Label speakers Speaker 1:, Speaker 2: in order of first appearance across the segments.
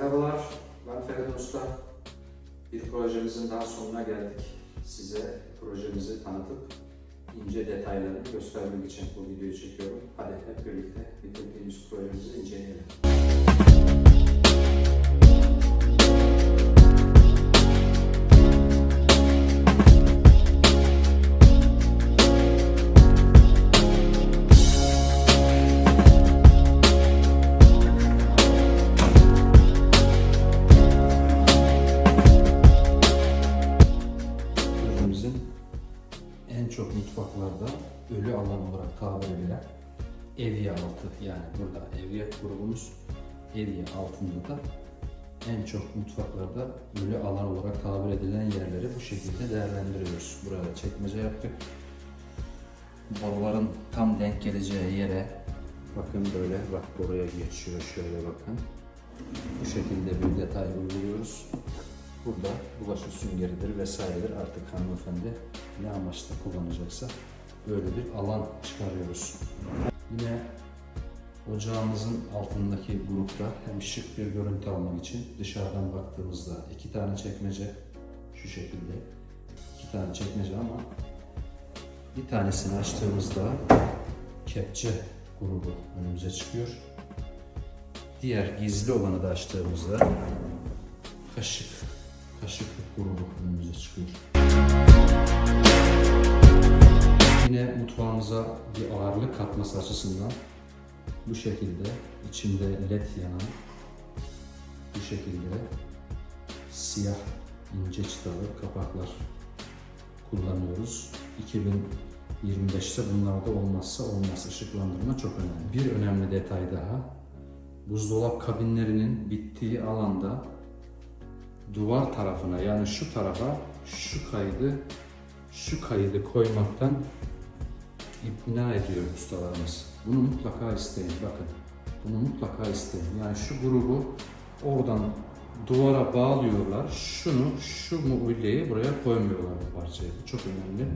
Speaker 1: Merhabalar, ben Feridun Usta. Bir projemizin daha sonuna geldik. Size projemizi tanıtıp ince detaylarını göstermek için bu videoyu çekiyorum. Hadi hep birlikte bitirdiğimiz projemizi inceleyelim. Ölü alan olarak tabir edilen evye altı yani burada evye grubumuz evye altında da en çok mutfaklarda ölü alan olarak tabir edilen yerleri bu şekilde değerlendiriyoruz. Burada çekmece yaptık. Boruların tam denk geleceği yere bakın böyle bak boruya geçiyor şöyle bakın. Bu şekilde bir detay uyguluyoruz. Burada bulaşık süngeridir vesairedir artık hanımefendi ne amaçla kullanacaksa böyle bir alan çıkarıyoruz. Yine ocağımızın altındaki grupta hem şık bir görüntü almak için dışarıdan baktığımızda iki tane çekmece şu şekilde iki tane çekmece ama bir tanesini açtığımızda kepçe grubu önümüze çıkıyor. Diğer gizli olanı da açtığımızda kaşık kaşıklık grubu önümüze çıkıyor. Yine mutfağımıza bir ağırlık katması açısından bu şekilde içinde led yanan bu şekilde siyah ince çıtalı kapaklar kullanıyoruz. 2025'te bunlarda olmazsa olmaz ışıklandırma çok önemli. Bir önemli detay daha buzdolap kabinlerinin bittiği alanda duvar tarafına yani şu tarafa şu kaydı şu kaydı koymaktan imtina ediyor ustalarımız. Bunu mutlaka isteyin bakın. Bunu mutlaka isteyin. Yani şu grubu oradan duvara bağlıyorlar. Şunu, şu mobilyayı buraya koymuyorlar bu parçayı. Çok önemli.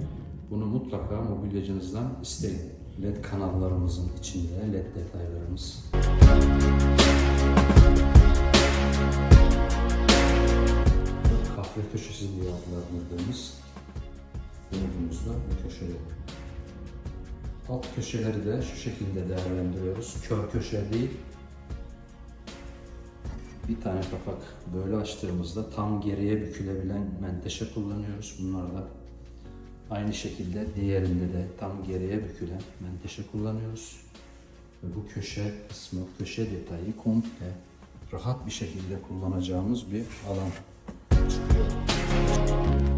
Speaker 1: Bunu mutlaka mobilyacınızdan isteyin. LED kanallarımızın içinde LED detaylarımız. kahve köşesi diye adlandırdığımız grubumuzda bu köşede. Alt köşeleri de şu şekilde değerlendiriyoruz. Kör köşe değil. Bir tane kapak böyle açtığımızda tam geriye bükülebilen menteşe kullanıyoruz. Bunlarda aynı şekilde diğerinde de tam geriye bükülen menteşe kullanıyoruz. Ve bu köşe kısmı, köşe detayı komple rahat bir şekilde kullanacağımız bir alan çıkıyor.